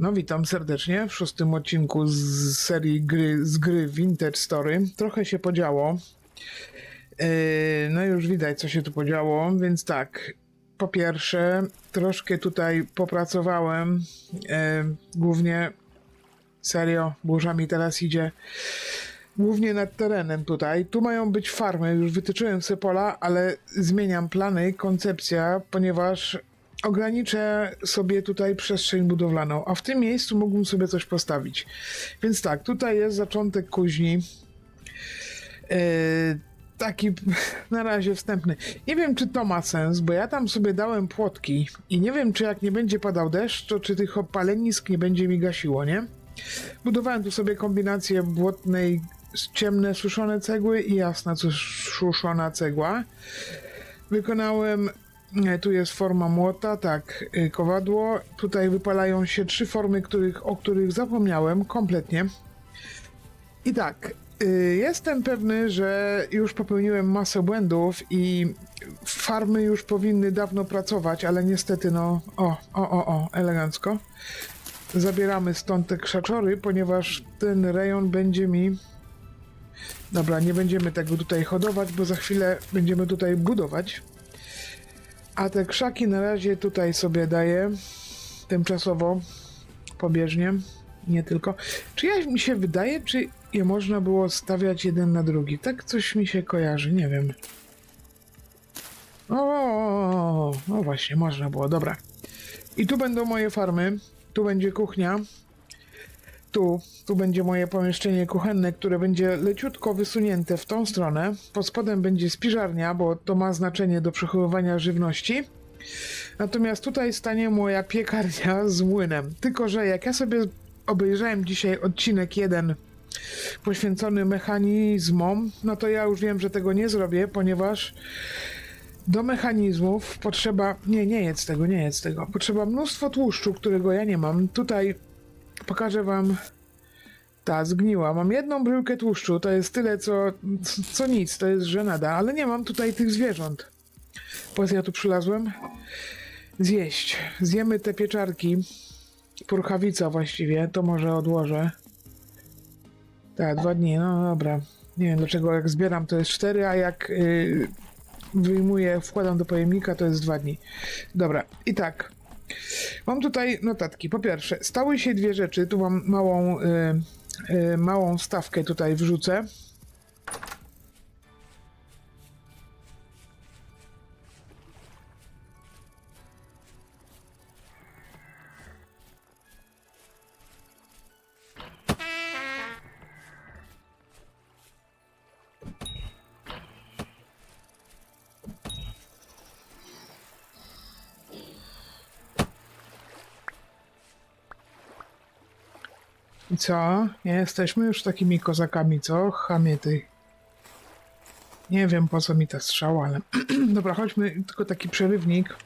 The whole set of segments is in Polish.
No witam serdecznie w szóstym odcinku z serii gry, z gry Vintage Story. Trochę się podziało. Yy, no już widać co się tu podziało, więc tak. Po pierwsze, troszkę tutaj popracowałem. Yy, głównie serio, burza mi teraz idzie. Głównie nad terenem tutaj. Tu mają być farmy, już wytyczyłem sobie pola, ale zmieniam plany, koncepcja, ponieważ ograniczę sobie tutaj przestrzeń budowlaną, a w tym miejscu mógłbym sobie coś postawić. Więc tak, tutaj jest zaczątek kuźni. Yy, taki na razie wstępny. Nie wiem, czy to ma sens, bo ja tam sobie dałem płotki i nie wiem, czy jak nie będzie padał deszcz, to czy tych palenisk nie będzie mi gasiło, nie? Budowałem tu sobie kombinację błotnej, ciemne suszone cegły i jasna suszona cegła. Wykonałem, tu jest forma młota, tak, y, kowadło. Tutaj wypalają się trzy formy, których, o których zapomniałem kompletnie. I tak, y, jestem pewny, że już popełniłem masę błędów i farmy już powinny dawno pracować, ale niestety no, o, o, o, o, elegancko. Zabieramy stąd te krzaczory, ponieważ ten rejon będzie mi... Dobra, nie będziemy tego tutaj hodować, bo za chwilę będziemy tutaj budować. A te krzaki na razie tutaj sobie daję tymczasowo, pobieżnie, nie tylko. Czy ja mi się wydaje, czy je można było stawiać jeden na drugi? Tak coś mi się kojarzy, nie wiem. O, o, o, o właśnie, można było, dobra. I tu będą moje farmy, tu będzie kuchnia, tu, tu będzie moje pomieszczenie kuchenne, które będzie leciutko wysunięte w tą stronę. Pod spodem będzie spiżarnia, bo to ma znaczenie do przechowywania żywności. Natomiast tutaj stanie moja piekarnia z młynem. Tylko, że jak ja sobie obejrzałem dzisiaj odcinek jeden poświęcony mechanizmom, no to ja już wiem, że tego nie zrobię, ponieważ do mechanizmów potrzeba. Nie, nie jedz tego, nie jedz tego. Potrzeba mnóstwo tłuszczu, którego ja nie mam. Tutaj pokażę wam. Ta zgniła. Mam jedną bryłkę tłuszczu, to jest tyle, co, co nic, to jest żenada, ale nie mam tutaj tych zwierząt. Po co ja tu przylazłem? Zjeść. Zjemy te pieczarki. Purchawica właściwie, to może odłożę. Tak, dwa dni, no dobra. Nie wiem dlaczego jak zbieram to jest cztery, a jak yy, wyjmuję, wkładam do pojemnika, to jest dwa dni. Dobra, i tak. Mam tutaj notatki. Po pierwsze, stały się dwie rzeczy. Tu mam małą, y, y, małą stawkę tutaj wrzucę. Co? Nie jesteśmy już takimi kozakami, co? Chamie ty. Nie wiem po co mi ta strzała, ale... Dobra, chodźmy, tylko taki przerywnik.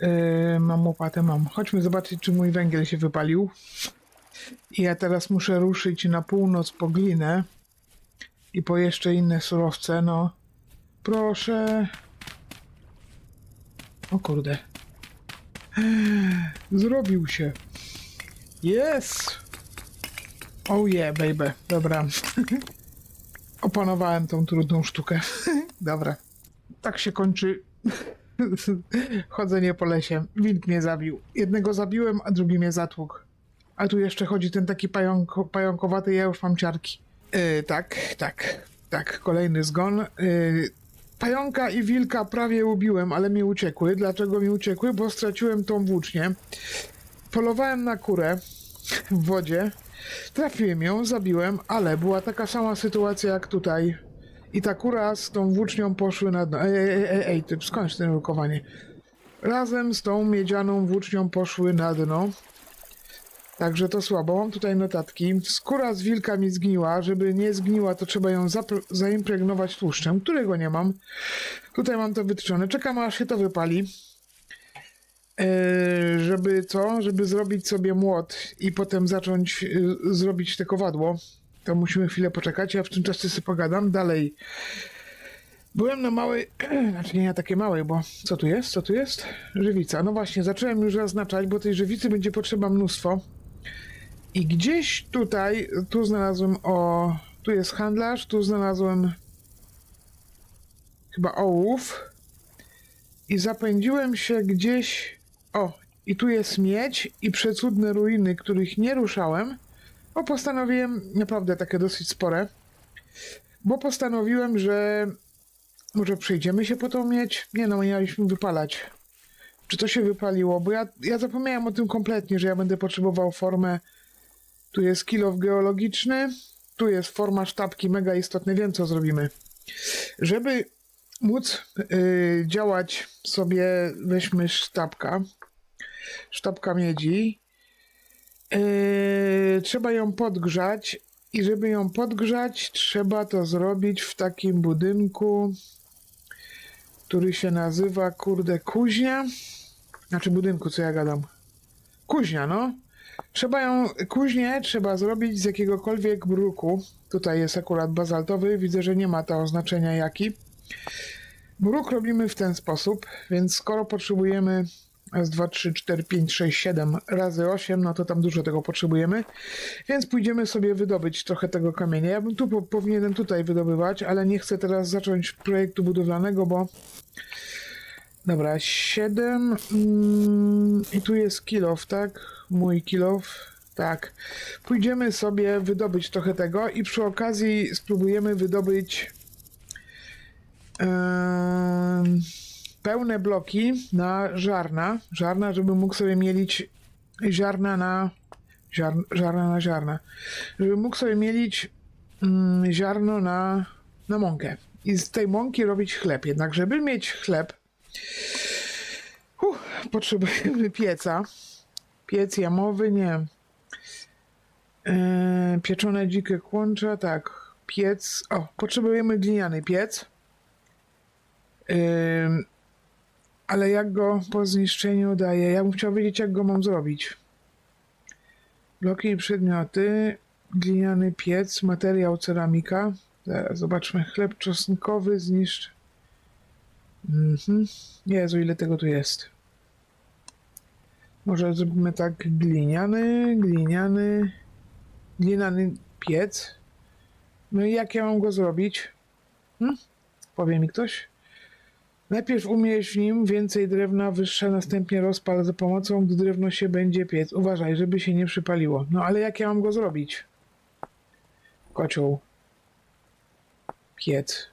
Yy, mam łopatę, mam. Chodźmy zobaczyć, czy mój węgiel się wypalił. I ja teraz muszę ruszyć na północ po glinę. I po jeszcze inne surowce, no. Proszę. O kurde. Zrobił się. Jest! Oh yeah, baby. Dobra. Opanowałem tą trudną sztukę. Dobra. Tak się kończy chodzenie po lesie. Wilk mnie zabił. Jednego zabiłem, a drugi mnie zatłukł. A tu jeszcze chodzi ten taki pająko, pająkowaty, ja już mam ciarki. Yy, tak, tak, tak. Kolejny zgon. Yy, pająka i wilka prawie ubiłem, ale mi uciekły. Dlaczego mi uciekły? Bo straciłem tą włócznię. Polowałem na kurę w wodzie. Trafiłem ją, zabiłem, ale była taka sama sytuacja jak tutaj. I ta kura z tą włócznią poszły na dno. Ej, ej, ej, ej, ty skończ ten rukowanie. Razem z tą miedzianą włócznią poszły na dno. Także to słabo. Mam tutaj notatki. Skóra z wilka mi zgniła. Żeby nie zgniła, to trzeba ją zaimpregnować tłuszczem, którego nie mam. Tutaj mam to wytyczone. Czekam aż się to wypali. Eee, żeby co? Żeby zrobić sobie młot i potem zacząć y, zrobić te kowadło, to musimy chwilę poczekać. Ja w tym czasie sobie pogadam. Dalej. Byłem na małej, znaczy nie na takiej małej, bo co tu jest? Co tu jest? Żywica. No właśnie, zacząłem już zaznaczać, bo tej żywicy będzie potrzeba mnóstwo. I gdzieś tutaj, tu znalazłem o, tu jest handlarz, tu znalazłem chyba ołów. I zapędziłem się gdzieś, o, i tu jest miedź i przecudne ruiny, których nie ruszałem, bo postanowiłem, naprawdę takie dosyć spore, bo postanowiłem, że może przejdziemy się po tą miedź? Nie no, mieliśmy wypalać. Czy to się wypaliło? Bo ja, ja zapomniałem o tym kompletnie, że ja będę potrzebował formę. Tu jest kilof geologiczny, tu jest forma sztabki, mega istotne. Wiem, co zrobimy. Żeby móc y, działać sobie, weźmy sztabka. Sztabka miedzi. Yy, trzeba ją podgrzać i żeby ją podgrzać, trzeba to zrobić w takim budynku, który się nazywa, kurde, kuźnia. Znaczy budynku, co ja gadam. Kuźnia, no. Trzeba ją, kuźnię trzeba zrobić z jakiegokolwiek bruku. Tutaj jest akurat bazaltowy, widzę, że nie ma to oznaczenia jaki. Bruk robimy w ten sposób, więc skoro potrzebujemy raz, dwa, trzy, cztery, pięć, sześć, siedem razy osiem, no to tam dużo tego potrzebujemy. Więc pójdziemy sobie wydobyć trochę tego kamienia. Ja bym tu po, powinienem tutaj wydobywać, ale nie chcę teraz zacząć projektu budowlanego, bo Dobra, 7 mm, i tu jest kilof, tak? Mój kilof, tak. Pójdziemy sobie wydobyć trochę tego i przy okazji spróbujemy wydobyć em, pełne bloki na żarna, żarna, żeby mógł sobie mielić ziarna na ziar, ziarna na ziarna, żeby mógł sobie mielić mm, ziarno na, na mąkę i z tej mąki robić chleb. Jednak żeby mieć chleb, Uff, potrzebujemy pieca. Piec jamowy, nie. Eee, pieczone dzikie kłącza, tak. Piec. O, potrzebujemy gliniany piec. Eee, ale jak go po zniszczeniu daję? Ja bym chciał wiedzieć, jak go mam zrobić. Bloki i przedmioty. Gliniany piec, materiał ceramika. Zaraz zobaczmy. Chleb czosnkowy zniszcz. Mhm. Jezu, ile tego tu jest. Może zrobimy tak gliniany, gliniany, gliniany piec. No i jak ja mam go zrobić? Hm? Powie mi ktoś? Najpierw umieść w nim więcej drewna, wyższe, następnie rozpal za pomocą, gdy drewno się będzie piec. Uważaj, żeby się nie przypaliło. No ale jak ja mam go zrobić? Kocioł. Piec.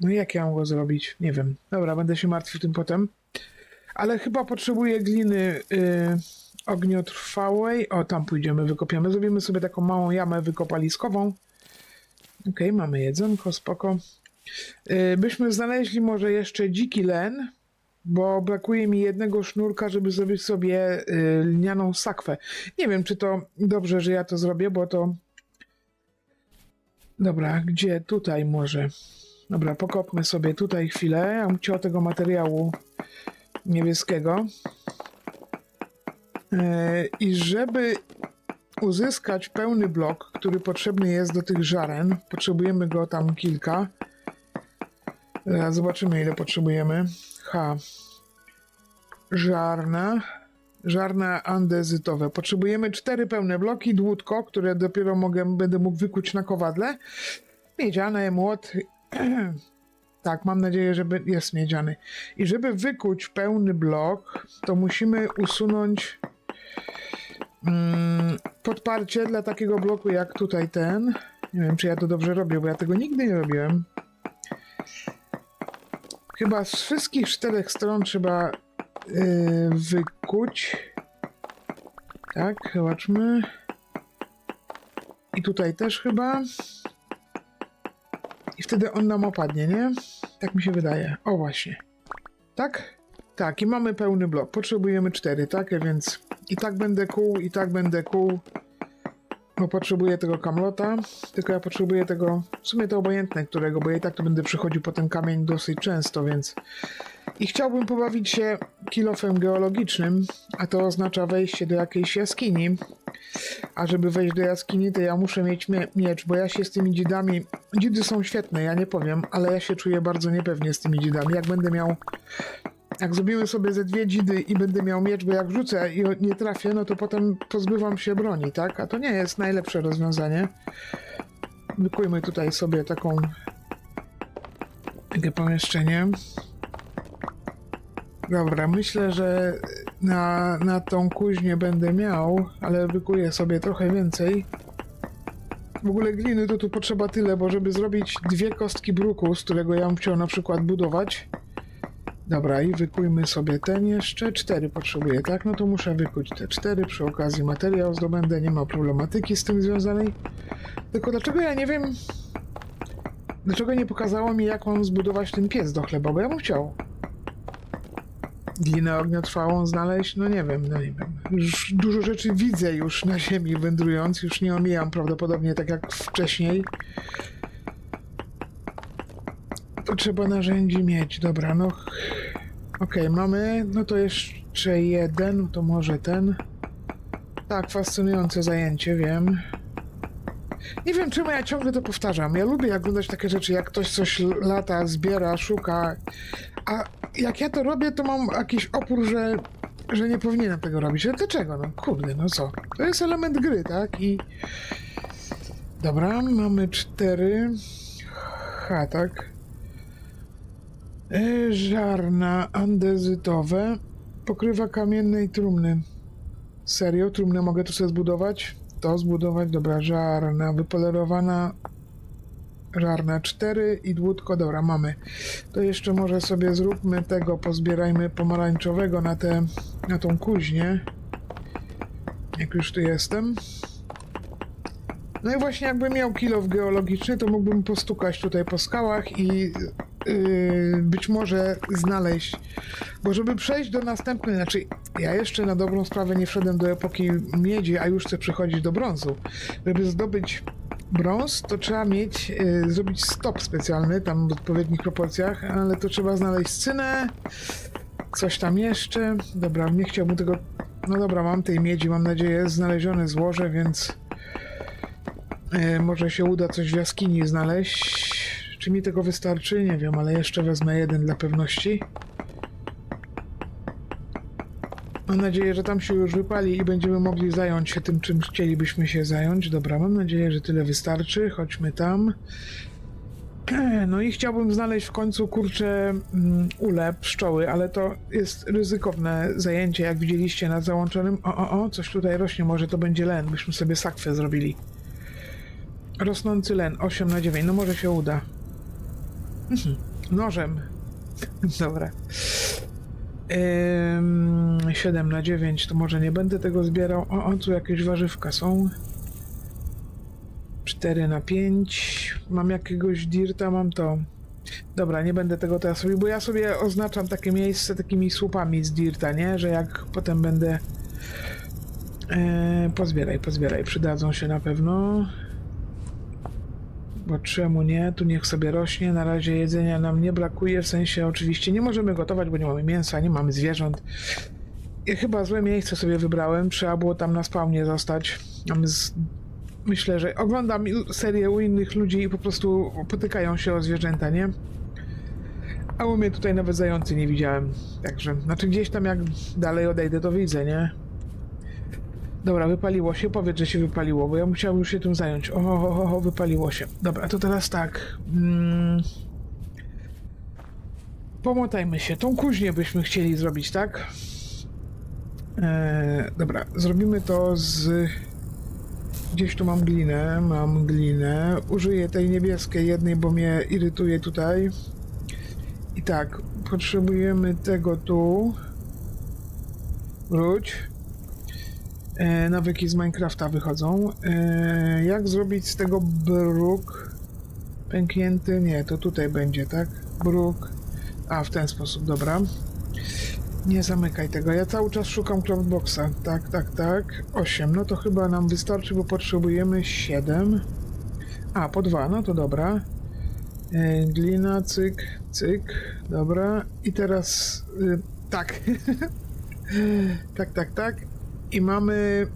No jak ja mam go zrobić? Nie wiem. Dobra, będę się martwił tym potem. Ale chyba potrzebuję gliny y, ogniotrwałej. O, tam pójdziemy, wykopiamy. Zrobimy sobie taką małą jamę wykopaliskową. Okej, mamy jedzonko, spoko. Y, byśmy znaleźli może jeszcze dziki len, bo brakuje mi jednego sznurka, żeby zrobić sobie y, lnianą sakwę. Nie wiem, czy to dobrze, że ja to zrobię, bo to... Dobra, gdzie? Tutaj może. Dobra, pokopmy sobie tutaj chwilę. Ja bym chciał tego materiału niebieskiego. E, I żeby uzyskać pełny blok, który potrzebny jest do tych żaren, potrzebujemy go tam kilka. Zaraz zobaczymy, ile potrzebujemy. H. Żarna. Żarna andezytowe. Potrzebujemy cztery pełne bloki, dłutko, które dopiero mogę, będę mógł wykuć na kowadle. Miedziane, młot. tak, mam nadzieję, że jest miedziany. I żeby wykuć pełny blok, to musimy usunąć mm, podparcie dla takiego bloku jak tutaj ten. Nie wiem, czy ja to dobrze robię, bo ja tego nigdy nie robiłem. Chyba z wszystkich czterech stron trzeba yy, wykuć. Tak, zobaczmy. I tutaj też chyba. I wtedy on nam opadnie, nie? Tak mi się wydaje. O właśnie. Tak? Tak, i mamy pełny blok. Potrzebujemy cztery, tak? Więc i tak będę kół, i tak będę kół. Bo potrzebuję tego kamlota, tylko ja potrzebuję tego, w sumie to obojętne którego, bo ja i tak to będę przychodził po ten kamień dosyć często, więc I chciałbym pobawić się kilofem geologicznym, a to oznacza wejście do jakiejś jaskini. A żeby wejść do jaskini, to ja muszę mieć mie- miecz, bo ja się z tymi dzidami... Dzidy są świetne, ja nie powiem, ale ja się czuję bardzo niepewnie z tymi dzidami. Jak będę miał... Jak zrobimy sobie ze dwie dzidy i będę miał miecz, bo jak rzucę i nie trafię, no to potem pozbywam się broni, tak? A to nie jest najlepsze rozwiązanie. Wykujmy tutaj sobie taką... Takie pomieszczenie. Dobra, myślę, że na, na tą kuźnię będę miał, ale wykuję sobie trochę więcej. W ogóle gliny to tu potrzeba tyle, bo żeby zrobić dwie kostki bruku, z którego ja bym chciał na przykład budować. Dobra, i wykujmy sobie ten jeszcze. Cztery potrzebuję, tak? No to muszę wykuć te cztery. Przy okazji materiał zdobędę, nie ma problematyki z tym związanej. Tylko dlaczego ja nie wiem... Dlaczego nie pokazało mi, jak mam zbudować ten piec do chleba, bo ja bym chciał glinę ogniotrwałą znaleźć? No nie wiem, no nie wiem. Już dużo rzeczy widzę już na ziemi wędrując, już nie omijam prawdopodobnie tak jak wcześniej. Potrzeba narzędzi mieć, dobra, no... Okej, mamy, no to jeszcze jeden, to może ten. Tak, fascynujące zajęcie, wiem. Nie wiem, czemu ja ciągle to powtarzam. Ja lubię oglądać takie rzeczy, jak ktoś coś lata, zbiera, szuka, a jak ja to robię, to mam jakiś opór, że, że nie powinienem tego robić. Ale dlaczego? No kurde, no co? To jest element gry, tak? I... Dobra, mamy cztery. Ha, tak. E, Żarna andezytowe. Pokrywa kamiennej trumny. Serio? Trumnę mogę tu sobie zbudować? To zbudować, dobra, żarna, wypolerowana żarna 4 i dłutko, dobra, mamy. To jeszcze może sobie zróbmy tego, pozbierajmy pomarańczowego na tę, na tą kuźnię. Jak już tu jestem. No i właśnie jakbym miał kilof geologiczny, to mógłbym postukać tutaj po skałach i być może znaleźć. Bo żeby przejść do następnej, znaczy ja jeszcze na dobrą sprawę nie wszedłem do epoki miedzi, a już chcę przechodzić do brązu. Żeby zdobyć brąz, to trzeba mieć, yy, zrobić stop specjalny, tam w odpowiednich proporcjach, ale to trzeba znaleźć cynę, coś tam jeszcze. Dobra, nie chciałbym tego... No dobra, mam tej miedzi, mam nadzieję, znalezione złoże, więc... E, może się uda coś w jaskini znaleźć. Czy mi tego wystarczy? Nie wiem, ale jeszcze wezmę jeden dla pewności. Mam nadzieję, że tam się już wypali i będziemy mogli zająć się tym, czym chcielibyśmy się zająć. Dobra, mam nadzieję, że tyle wystarczy. Chodźmy tam. No i chciałbym znaleźć w końcu kurczę mm, ule, pszczoły, ale to jest ryzykowne zajęcie, jak widzieliście na załączonym. O, o, o, coś tutaj rośnie, może to będzie len, byśmy sobie sakwę zrobili. Rosnący len 8 na 9. No może się uda. Mhm. Nożem. Dobra. Ym, 7 na 9 to może nie będę tego zbierał. O, o, tu jakieś warzywka są. 4 na 5. Mam jakiegoś dirta, mam to. Dobra, nie będę tego teraz robił, bo ja sobie oznaczam takie miejsce takimi słupami z dirta, nie? Że jak potem będę... E, pozbieraj, pozbieraj, przydadzą się na pewno. Bo czemu nie? Tu niech sobie rośnie. Na razie jedzenia nam nie brakuje, w sensie oczywiście nie możemy gotować, bo nie mamy mięsa, nie mamy zwierząt. I chyba złe miejsce sobie wybrałem. Trzeba było tam na spawnie zostać. Myślę, że oglądam serię u innych ludzi i po prostu potykają się o zwierzęta, nie? A u mnie tutaj nawet zający nie widziałem. Także, znaczy gdzieś tam jak dalej odejdę, to widzę, nie? Dobra, wypaliło się. Powiedz, że się wypaliło, bo ja musiałem już się tym zająć. O, o, o, o wypaliło się. Dobra, to teraz tak. Mm. Pomotajmy się. Tą kuźnię byśmy chcieli zrobić, tak? E, dobra, zrobimy to z... Gdzieś tu mam glinę, mam glinę. Użyję tej niebieskiej jednej, bo mnie irytuje tutaj. I tak, potrzebujemy tego tu. Wróć. E, nawyki z Minecrafta wychodzą. E, jak zrobić z tego bruk? Pęknięty? Nie, to tutaj będzie, tak? Bruk. A, w ten sposób, dobra. Nie zamykaj tego. Ja cały czas szukam craftboxa. Tak, tak, tak. 8. No to chyba nam wystarczy, bo potrzebujemy 7. A, po 2. No to dobra. E, glina, cyk, cyk. dobra. I teraz y, tak. tak, tak, tak. I mamy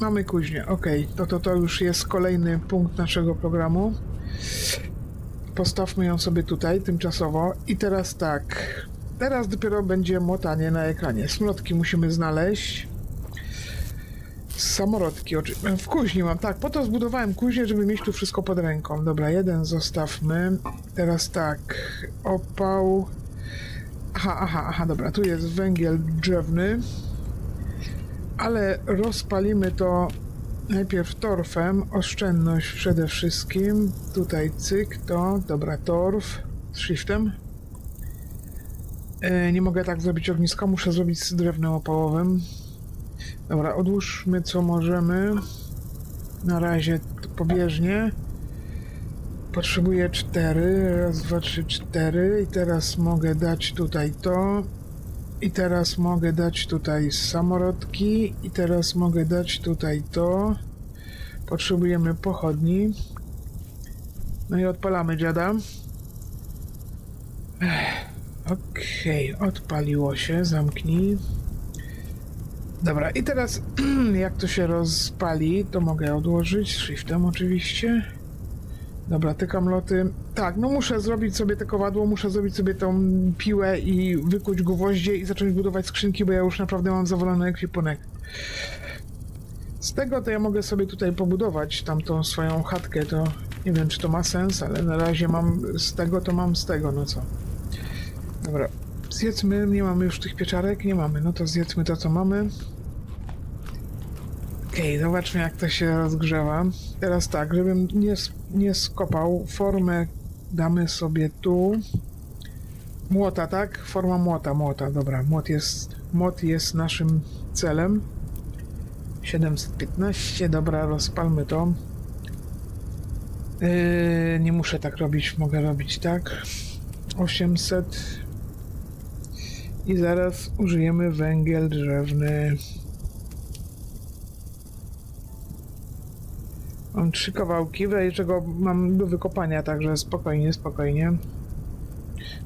mamy kuźnię. Okej, to, to to już jest kolejny punkt naszego programu. Postawmy ją sobie tutaj tymczasowo. I teraz tak. Teraz dopiero będzie motanie na ekranie. Smrodki musimy znaleźć. Samorodki, oczy... w kuźni mam, tak, po to zbudowałem kuźnię, żeby mieć tu wszystko pod ręką. Dobra, jeden zostawmy. Teraz tak, opał. Aha, aha, aha, dobra, tu jest węgiel drzewny. Ale rozpalimy to najpierw torfem, oszczędność przede wszystkim. Tutaj cyk, to, dobra, torf z shiftem. E, nie mogę tak zrobić ogniska, muszę zrobić z drewnem opałowym. Dobra, odłóżmy co możemy. Na razie pobieżnie. Potrzebuję cztery. Raz, dwa, trzy, cztery. I teraz mogę dać tutaj to. I teraz mogę dać tutaj samorodki. I teraz mogę dać tutaj to. Potrzebujemy pochodni. No i odpalamy dziada. Okej, odpaliło się. Zamknij. Dobra, i teraz jak to się rozpali, to mogę odłożyć shiftem oczywiście. Dobra, te kamloty. Tak, no muszę zrobić sobie te kowadło, muszę zrobić sobie tą piłę i wykuć gwoździe i zacząć budować skrzynki, bo ja już naprawdę mam zawalony ekwipunek. Z tego to ja mogę sobie tutaj pobudować tamtą swoją chatkę, to nie wiem czy to ma sens, ale na razie mam z tego, to mam z tego, no co. Dobra, zjedzmy, nie mamy już tych pieczarek, nie mamy, no to zjedzmy to co mamy. Okej, zobaczmy jak to się rozgrzewa. Teraz tak, żebym nie, nie skopał, formę damy sobie tu. Młota, tak? Forma młota, młota, dobra. Młot jest, młot jest naszym celem. 715, dobra, rozpalmy to. Yy, nie muszę tak robić, mogę robić tak. 800. I zaraz użyjemy węgiel drzewny. Mam trzy kawałki, w razie czego mam do wykopania, także spokojnie, spokojnie.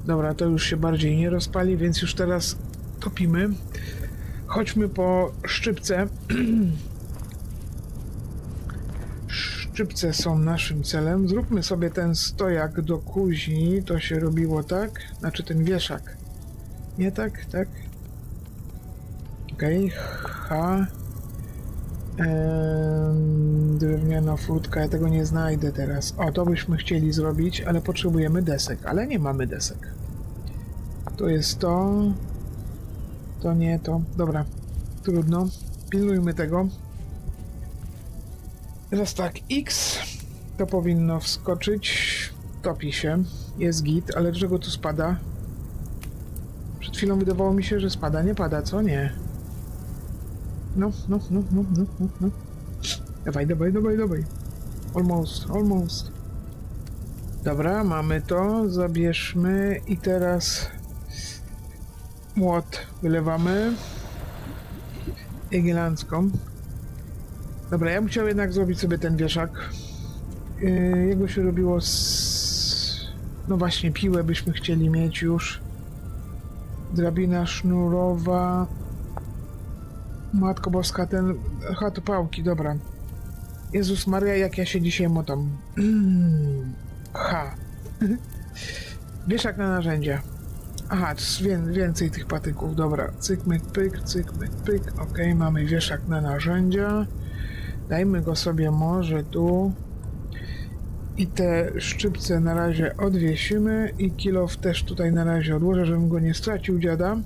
Dobra, to już się bardziej nie rozpali, więc już teraz topimy. Chodźmy po szczypce. Szczypce są naszym celem. Zróbmy sobie ten stojak do kuźni. To się robiło tak? Znaczy ten wieszak. Nie tak? Tak? Okej, H. Em, drewniana furtka, ja tego nie znajdę teraz. O, to byśmy chcieli zrobić, ale potrzebujemy desek, ale nie mamy desek. To jest to. To nie to. Dobra, trudno. Pilnujmy tego. Teraz tak, X to powinno wskoczyć. Topi się. Jest git, ale dlaczego tu spada? Przed chwilą wydawało mi się, że spada. Nie pada, co? Nie. No, no, no, no, no, no, no. Dawaj, dawaj, dawaj, dawaj. Almost, almost. Dobra, mamy to. Zabierzmy i teraz młot wylewamy. Jagielancką. Dobra, ja bym chciał jednak zrobić sobie ten wieszak. Yy, jego się robiło z... No właśnie, piłę byśmy chcieli mieć już. Drabina sznurowa. Matko Boska, ten... Aha, to pałki, dobra. Jezus Maria, jak ja się dzisiaj motam. Ha. Wieszak na narzędzia. Aha, więcej tych patyków, dobra. Cyk, myk, pyk, cyk, myk, pyk. Okej, mamy wieszak na narzędzia. Dajmy go sobie może tu. I te szczypce na razie odwiesimy i kilof też tutaj na razie odłożę, żebym go nie stracił dziada.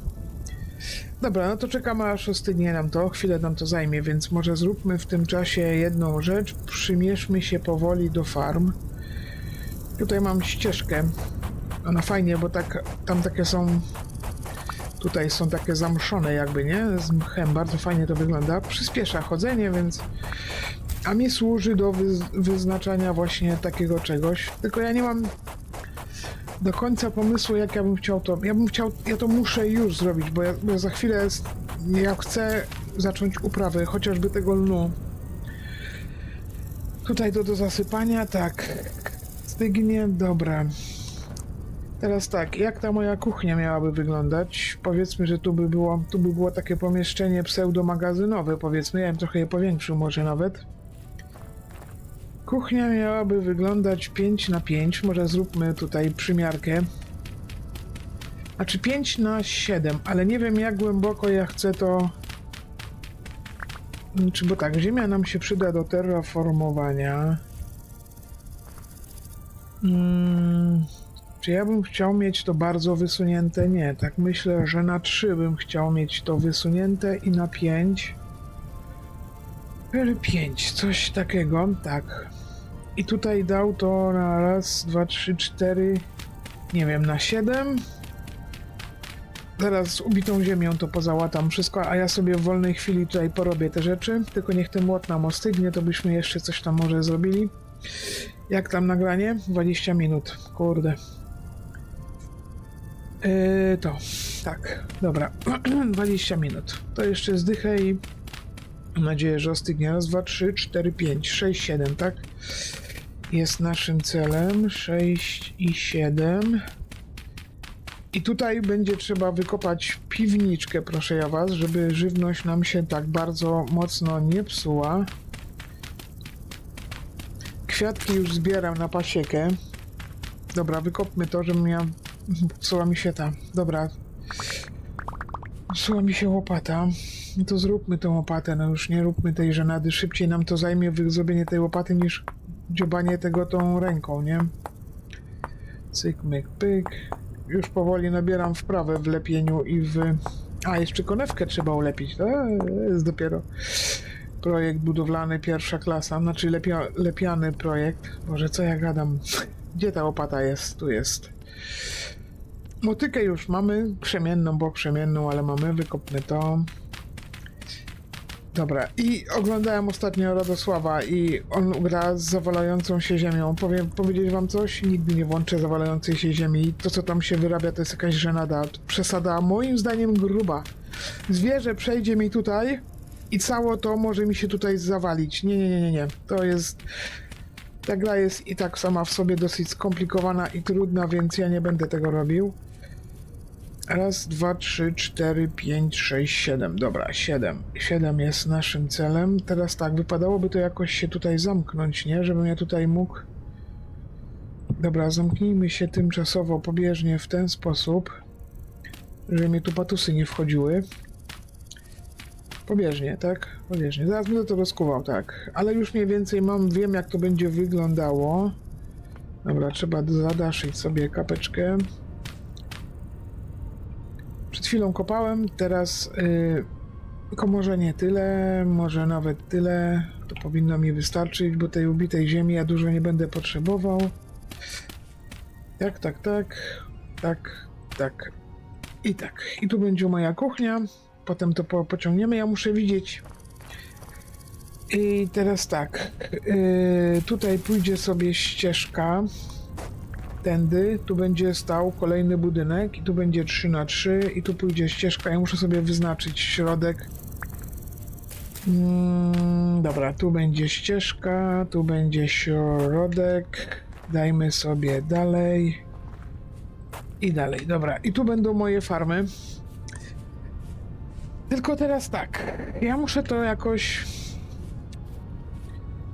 Dobra, no to czekamy aż ostygnie nam to, chwilę nam to zajmie, więc może zróbmy w tym czasie jedną rzecz. Przymierzmy się powoli do farm. Tutaj mam ścieżkę. Ona fajnie, bo tak, tam takie są... Tutaj są takie zamszone jakby, nie? Z mchem, bardzo fajnie to wygląda. Przyspiesza chodzenie, więc... A mi służy do wyz- wyznaczania właśnie takiego czegoś. Tylko ja nie mam do końca pomysłu, jak ja bym chciał to. Ja bym chciał, ja to muszę już zrobić, bo ja, bo za chwilę ja chcę zacząć uprawę, chociażby tego lnu. Tutaj to do zasypania, tak. Stygnie, dobra. Teraz tak, jak ta moja kuchnia miałaby wyglądać? Powiedzmy, że tu by było, tu by było takie pomieszczenie pseudomagazynowe, powiedzmy, ja bym trochę je powiększył może nawet. Kuchnia miałaby wyglądać 5 na 5, może zróbmy tutaj przymiarkę. Znaczy 5 na 7, ale nie wiem jak głęboko ja chcę to... Czy bo tak, ziemia nam się przyda do terraformowania. Mm, czy ja bym chciał mieć to bardzo wysunięte? Nie, tak myślę, że na 3 bym chciał mieć to wysunięte i na 5. 5, coś takiego, tak. I tutaj dał to na raz, dwa, trzy, cztery, nie wiem, na 7. Zaraz z ubitą ziemią to pozałatam wszystko, a ja sobie w wolnej chwili tutaj porobię te rzeczy. Tylko niech ten młot nam ostygnie, to byśmy jeszcze coś tam może zrobili. Jak tam nagranie? 20 minut. Kurde. Yy, to, tak, dobra. 20 minut. To jeszcze zdychę i mam nadzieję, że ostygnie. Raz, dwa, trzy, cztery, pięć, sześć, siedem, tak? Jest naszym celem. 6 i 7. I tutaj będzie trzeba wykopać piwniczkę, proszę ja was, żeby żywność nam się tak bardzo mocno nie psuła. Kwiatki już zbieram na pasiekę. Dobra, wykopmy to, żebym miał... Psuła mi się ta... Dobra. Psuła mi się łopata. No to zróbmy tą łopatę, no już nie róbmy tej żenady. Szybciej nam to zajmie zrobienie tej łopaty niż dziobanie tego tą ręką, nie? Cyk, myk, pyk. Już powoli nabieram wprawę w lepieniu i w... A, jeszcze konewkę trzeba ulepić. To jest dopiero projekt budowlany pierwsza klasa, znaczy lepia, lepiany projekt. Boże, co ja gadam? Gdzie ta łopata jest? Tu jest. Motykę już mamy, krzemienną, bo krzemienną, ale mamy, wykopmy to. Dobra, i oglądałem ostatnio Radosława i on gra z zawalającą się ziemią. Powiem, powiedzieć wam coś? Nigdy nie włączę zawalającej się ziemi. To, co tam się wyrabia, to jest jakaś żenada. Przesada, moim zdaniem, gruba. Zwierzę przejdzie mi tutaj i cało to może mi się tutaj zawalić. Nie, nie, nie, nie, nie. To jest... Ta gra jest i tak sama w sobie dosyć skomplikowana i trudna, więc ja nie będę tego robił. Raz, dwa, trzy, cztery, pięć, sześć, siedem. Dobra, siedem. Siedem jest naszym celem. Teraz tak, wypadałoby to jakoś się tutaj zamknąć, nie? Żebym ja tutaj mógł... Dobra, zamknijmy się tymczasowo pobieżnie w ten sposób, żeby mi tu patusy nie wchodziły. Pobieżnie, tak? Pobieżnie. Zaraz będę to rozkuwał, tak. Ale już mniej więcej mam, wiem jak to będzie wyglądało. Dobra, trzeba zadaszyć sobie kapeczkę. Chwilą kopałem, teraz yy, tylko może nie tyle, może nawet tyle. To powinno mi wystarczyć, bo tej ubitej ziemi ja dużo nie będę potrzebował. Tak, tak, tak, tak, tak i tak. I tu będzie moja kuchnia. Potem to po, pociągniemy. Ja muszę widzieć. I teraz tak. Yy, tutaj pójdzie sobie ścieżka. Tędy. Tu będzie stał kolejny budynek. I tu będzie 3 na 3 I tu pójdzie ścieżka. Ja muszę sobie wyznaczyć środek. Mm, dobra, tu będzie ścieżka. Tu będzie środek. Dajmy sobie dalej. I dalej. Dobra. I tu będą moje farmy. Tylko teraz tak, ja muszę to jakoś.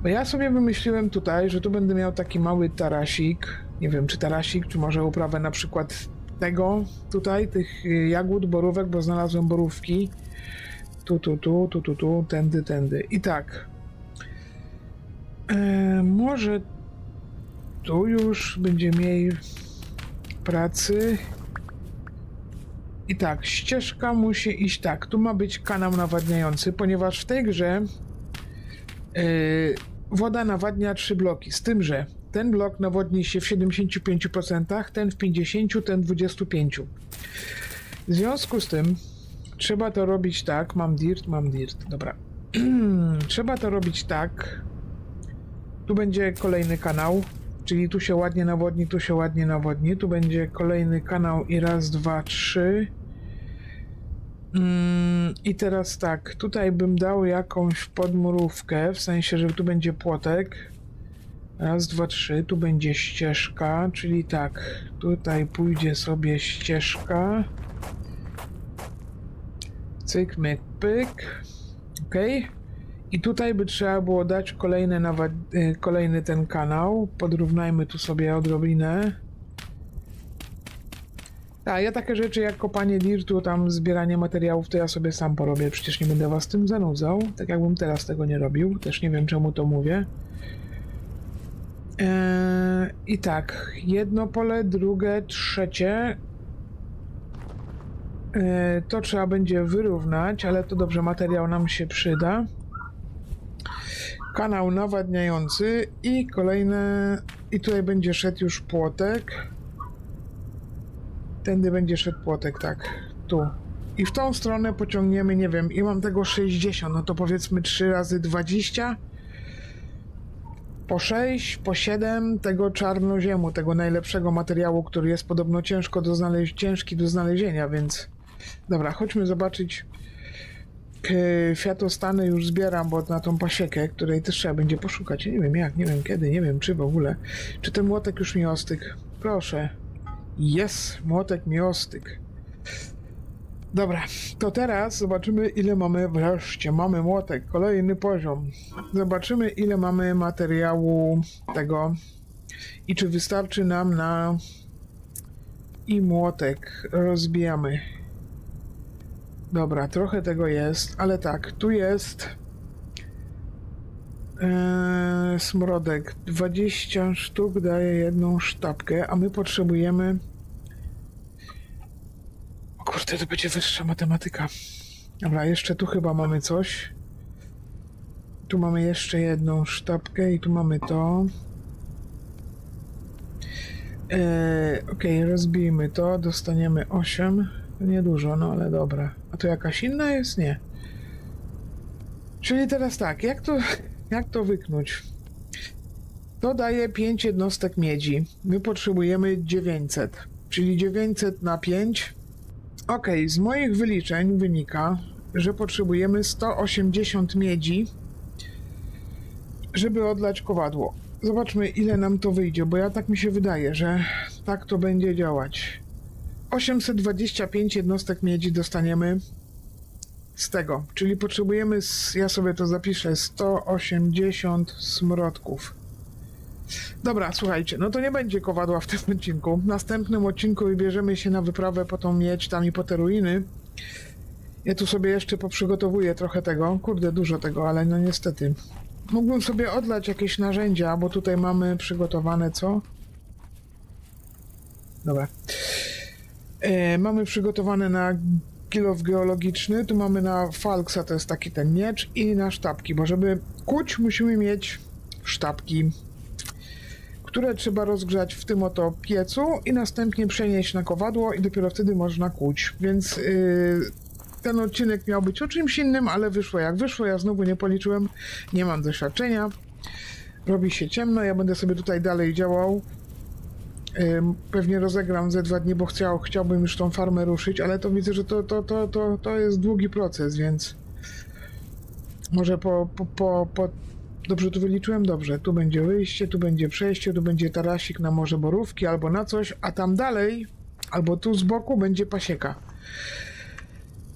Bo ja sobie wymyśliłem tutaj, że tu będę miał taki mały tarasik. Nie wiem, czy tarasik, czy może uprawę na przykład tego tutaj, tych y, jagód, borówek, bo znalazłem borówki. Tu, tu, tu, tu, tu, tu, tędy, tędy. I tak. E, może tu już będzie mniej pracy. I tak, ścieżka musi iść tak. Tu ma być kanał nawadniający, ponieważ w tej grze yy, woda nawadnia trzy bloki. Z tym, że ten blok nawodni się w 75%, ten w 50%, ten w 25%. W związku z tym trzeba to robić tak. Mam dirt, mam dirt. Dobra. trzeba to robić tak. Tu będzie kolejny kanał. Czyli tu się ładnie nawodni, tu się ładnie nawodni. Tu będzie kolejny kanał i raz, dwa, trzy. Mm, I teraz tak, tutaj bym dał jakąś podmurówkę, w sensie, że tu będzie płotek. Raz, dwa, trzy, tu będzie ścieżka, czyli tak, tutaj pójdzie sobie ścieżka. Cyk, myk, pyk. Ok. I tutaj by trzeba było dać kolejny, nawa- y, kolejny ten kanał. Podrównajmy tu sobie odrobinę. Tak, ja takie rzeczy jak kopanie dirtu, tam zbieranie materiałów, to ja sobie sam porobię. Przecież nie będę was tym zanudzał. Tak jakbym teraz tego nie robił. Też nie wiem czemu to mówię. Eee, I tak, jedno pole, drugie, trzecie. Eee, to trzeba będzie wyrównać, ale to dobrze, materiał nam się przyda. Kanał nawadniający i kolejne. I tutaj będzie szedł już płotek. Tędy będzie szedł płotek, tak. Tu. I w tą stronę pociągniemy, nie wiem, i mam tego 60, no to powiedzmy 3 razy 20 po 6, po 7 tego czarnoziemu, tego najlepszego materiału, który jest podobno ciężko do znaleźć, ciężki do znalezienia, więc dobra, chodźmy zobaczyć. Kwiatostany już zbieram, bo na tą pasiekę, której też trzeba będzie poszukać. Nie wiem jak, nie wiem kiedy, nie wiem czy w ogóle. Czy ten młotek już mi ostygł? Proszę. Jest, młotek mi ostygł. Dobra, to teraz zobaczymy ile mamy wreszcie. Mamy młotek, kolejny poziom. Zobaczymy ile mamy materiału tego i czy wystarczy nam na i młotek. Rozbijamy. Dobra, trochę tego jest, ale tak, tu jest eee, smrodek. 20 sztuk daje jedną sztabkę, a my potrzebujemy kurde, to będzie wyższa matematyka. Dobra, jeszcze tu chyba mamy coś. Tu mamy jeszcze jedną sztabkę i tu mamy to. Eee, Okej, rozbijmy to, dostaniemy 8. To niedużo, no ale dobra. A to jakaś inna jest? Nie. Czyli teraz tak, jak to, jak to wyknąć? To daje 5 jednostek miedzi. My potrzebujemy 900. Czyli 900 na 5 Okej, z moich wyliczeń wynika, że potrzebujemy 180 miedzi, żeby odlać kowadło. Zobaczmy, ile nam to wyjdzie, bo ja tak mi się wydaje, że tak to będzie działać. 825 jednostek miedzi dostaniemy z tego, czyli potrzebujemy, ja sobie to zapiszę, 180 smrodków. Dobra, słuchajcie, no to nie będzie kowadła w tym odcinku. W następnym odcinku wybierzemy się na wyprawę po tą miedź tam i po te ruiny. Ja tu sobie jeszcze poprzygotowuję trochę tego. Kurde, dużo tego, ale no niestety. Mógłbym sobie odlać jakieś narzędzia, bo tutaj mamy przygotowane co? Dobra. E, mamy przygotowane na kilof geologiczny, tu mamy na falksa, to jest taki ten miecz i na sztabki, bo żeby kuć musimy mieć sztabki które trzeba rozgrzać w tym oto piecu i następnie przenieść na kowadło i dopiero wtedy można kuć. Więc yy, ten odcinek miał być o czymś innym, ale wyszło jak wyszło. Ja znowu nie policzyłem, nie mam doświadczenia. Robi się ciemno, ja będę sobie tutaj dalej działał. Yy, pewnie rozegram ze dwa dni, bo chciał, chciałbym już tą farmę ruszyć, ale to widzę, że to, to, to, to, to jest długi proces, więc może po, po, po, po Dobrze tu wyliczyłem? Dobrze. Tu będzie wyjście, tu będzie przejście, tu będzie tarasik na morze borówki albo na coś, a tam dalej, albo tu z boku będzie pasieka.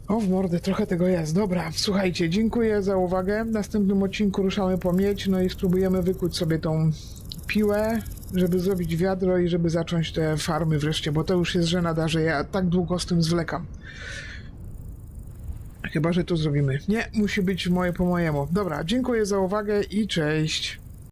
O, w mordę, trochę tego jest. Dobra, słuchajcie, dziękuję za uwagę. W następnym odcinku ruszamy po miedź, no i spróbujemy wykuć sobie tą piłę, żeby zrobić wiadro i żeby zacząć te farmy wreszcie, bo to już jest żenada, że ja tak długo z tym zwlekam. Chyba, że to zrobimy. Nie, musi być moje po mojemu. Dobra, dziękuję za uwagę i cześć.